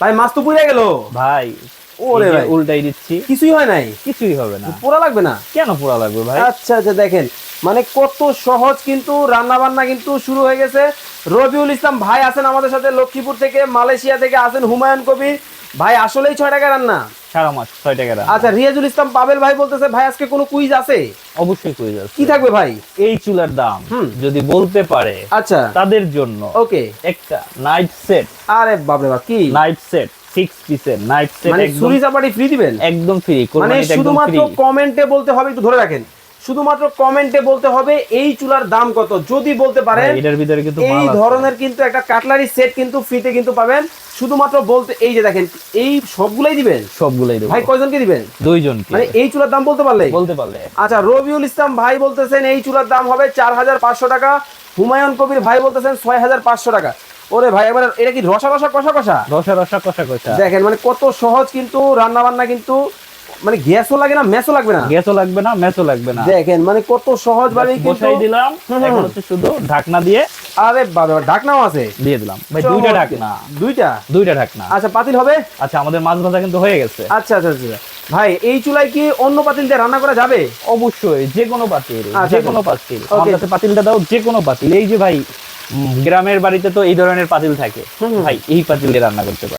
ভাই মাছ তো পুড়ে গেল। ভাই ওরে ভাই। উল্টাই দিচ্ছি। কিছুই হয় নাই। কিছুই হবে না। পোড়া লাগবে না? কেন পোড়া লাগবে ভাই? আচ্ছা আচ্ছা দেখেন। মানে কত সহজ কিন্তু রান্না বান্না কিন্তু শুরু হয়ে গেছে। রবিউল ইসলাম ভাই আছেন আমাদের সাথে লক্ষ্মীপুর থেকে মালয়েশিয়া থেকে আছেন হুমায়ুন কবির। ভাই আসলেই ছয় টাকা রান্না। সারা মাস ছয় টাকা আচ্ছা রিয়াজুল ইসলাম পাবেল ভাই বলতেছে ভাই আজকে কোনো কুইজ আছে? অবশ্যই কুইজ আছে। কি থাকবে ভাই? এই চুলার দাম। যদি বলতে পারে আচ্ছা। তাদের জন্য ওকে। একটা নাইট সেট আরে বাপরে বাপ কি? নাইট সেট সিক্স পিসের নাইট সেট মানে একদম সুরি চাপাটি ফ্রি দিবেন? একদম ফ্রি মানে শুধুমাত্র কমেন্টে বলতে হবে একটু ধরে রাখেন। শুধুমাত্র কমেন্টে বলতে হবে এই চুলার দাম কত? যদি বলতে পারেন এটার ভিতরে কিন্তু এই ধরনের কিন্তু একটা কাটলারি সেট কিন্তু ফ্রিতে কিন্তু পাবেন। শুধুমাত্র বলতে এই যে দেখেন এই সবগুলাই দিবেন? সবগুলাই দেবো। ভাই কয়জনকে দিবেন? দুইজনকে। মানে এই চুলার দাম বলতে পারলে? বলতে পারলে। আচ্ছা রবিউল ইসলাম ভাই বলতেছেন এই চুলার দাম হবে চার হাজার পাঁচশো টাকা। হুমায়ুন কবির ভাই বলতেছেন ছয় হাজার পাঁচশো টাকা। ওরে ভাই এবার এটা কি রসা রসা কষা কষা রসা রসা কষা কষা দেখেন মানে কত সহজ কিন্তু রান্না বান্না কিন্তু মানে গ্যাসও লাগে না মেসও লাগবে না। গ্যাসও লাগবে না ম্যাচও লাগবে না। দেখেন মানে কত সহজ ভাবে বসাই দিলাম এখন হচ্ছে শুধু ঢাকনা দিয়ে আরে বাবা ঢাকনাও আছে? দিয়ে দিলাম। ভাই দুইটা ঢাকনা। দুইটা? দুইটা ঢাকনা। আচ্ছা পাতিল হবে? আচ্ছা আমাদের মাছ ভাজা কিন্তু হয়ে গেছে। আচ্ছা আচ্ছা আচ্ছা। ভাই এই চুলায় কি অন্য পাতিল দিয়ে রান্না করা যাবে? অবশ্যই যে কোনো পাতিল আচ্ছা, যে কোনো পাতিল। আমার কাছে পাতিলটা দাও যে কোনো পাতিল। এই যে ভাই গ্রামের বাড়িতে তো এই ধরনের পাতিল থাকে। ভাই এই পাতিল দিয়ে রান্না করতে পারে।